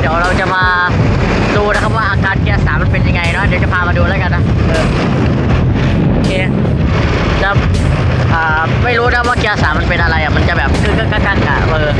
เดี๋ยวเราจะมาดูนะครับว่าอาการเกียร์สามมันเป็นยังไงเนาะเดี๋ยวจะพามาดูแล้วกันนะโอเคจะไม่รู้นะว่าเกียร์สามมันเป็นอะไรอะมันจะแบบคือก็กักกักอะเออ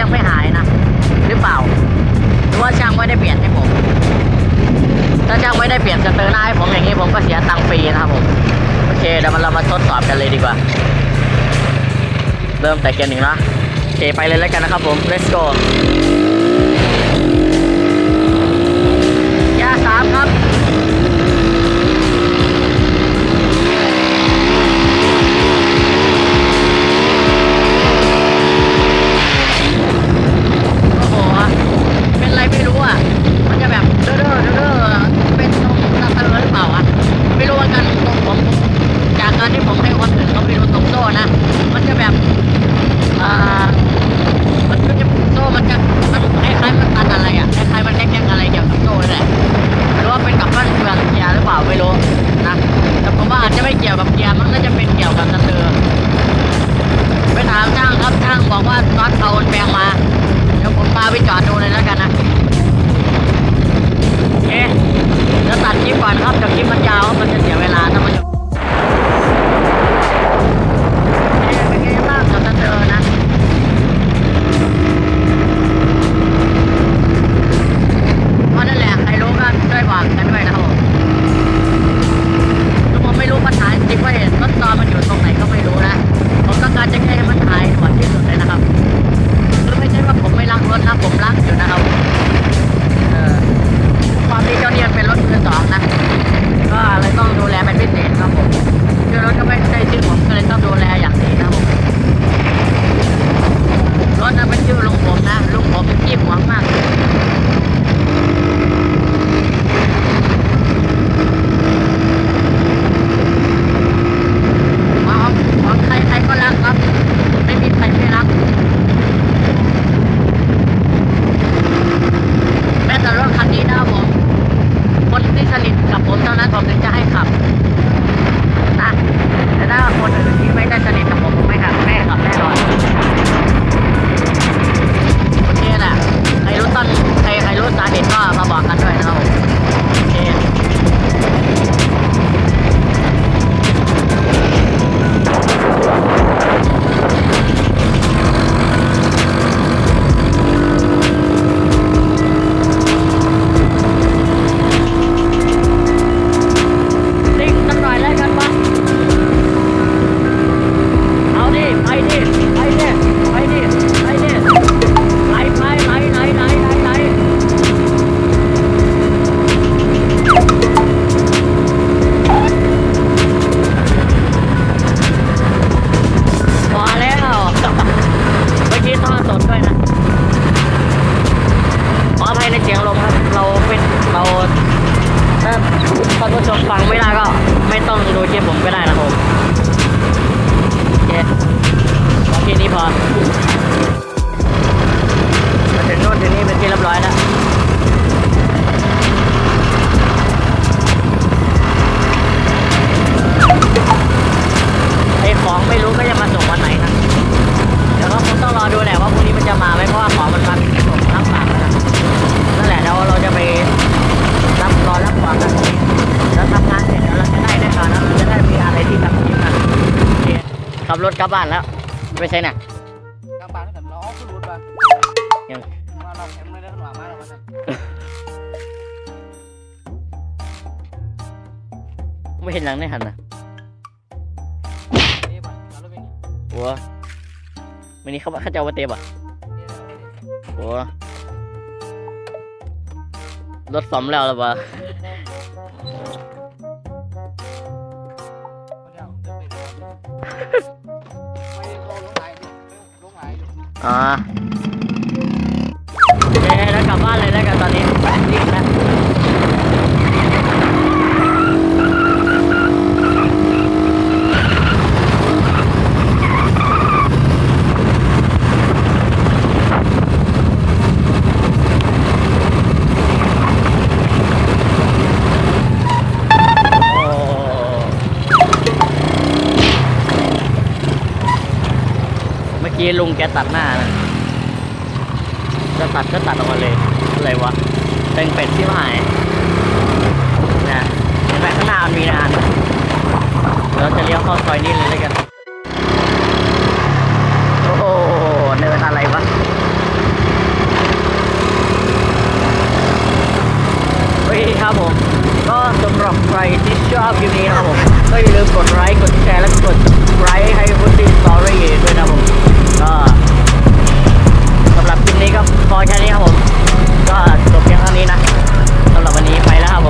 ยังไม่หายนะ หรือเปล่า หรือว่าช่างไม่ได้เปลี่ยนให้ผม ถ้าช่างไม่ได้เปลี่ยนสเตอร์หน้าให้ผมอย่างนี้ผมก็เสียตังค์ฟรีนะครับผม โอเคเดี๋ยวเรามาทดสอบกันเลยดีกว่า เริ่มแต่เกียร์หนึ่งนะโอเคไปเลยแล้วกันนะครับผม let's go รถกลับบ้านแล้ว ไม่ใช่น่ะกลางบ้านแล้กัน้อขึ้นรถบ้านยังมาเราแข็งไม่ได้ขนมมาแล้วกันไม่เห็นหลังได้หันนะเอ๊ะบ้าไงโอ้วันนี้เขาเขาจะเอาไปเตะอะโอ้รถสมแล้วหรือเปล่า อ่าโอเคแล้วกลับบ้านเลยแล้วกัน กี้ลุงแกตัดหน้านะจะตัดก็ตัดออกมาเลยอะไรวะเป็นเป็ดที่หายนะเห็นไหมข้างหน้ามันมีนานเราจะเลี้ยวเข้าซอยนี้เลยแล้วกันโอ้โหเนินอะไรวะโอเคครับผมก็สำหรับใครที่ชอบคลิปนี้นะครับผมก็อย่าลืมกดไลค์กดแชร์และกดไลค์ให้พุทธิสตอรี่ด้วยนะผม ก็สำหรับคลิปนี้ก็พอแค่นี้ครับผม ก็จบเพียงเท่านี้นะสำหรับวันนี้ไปแล้วครับผม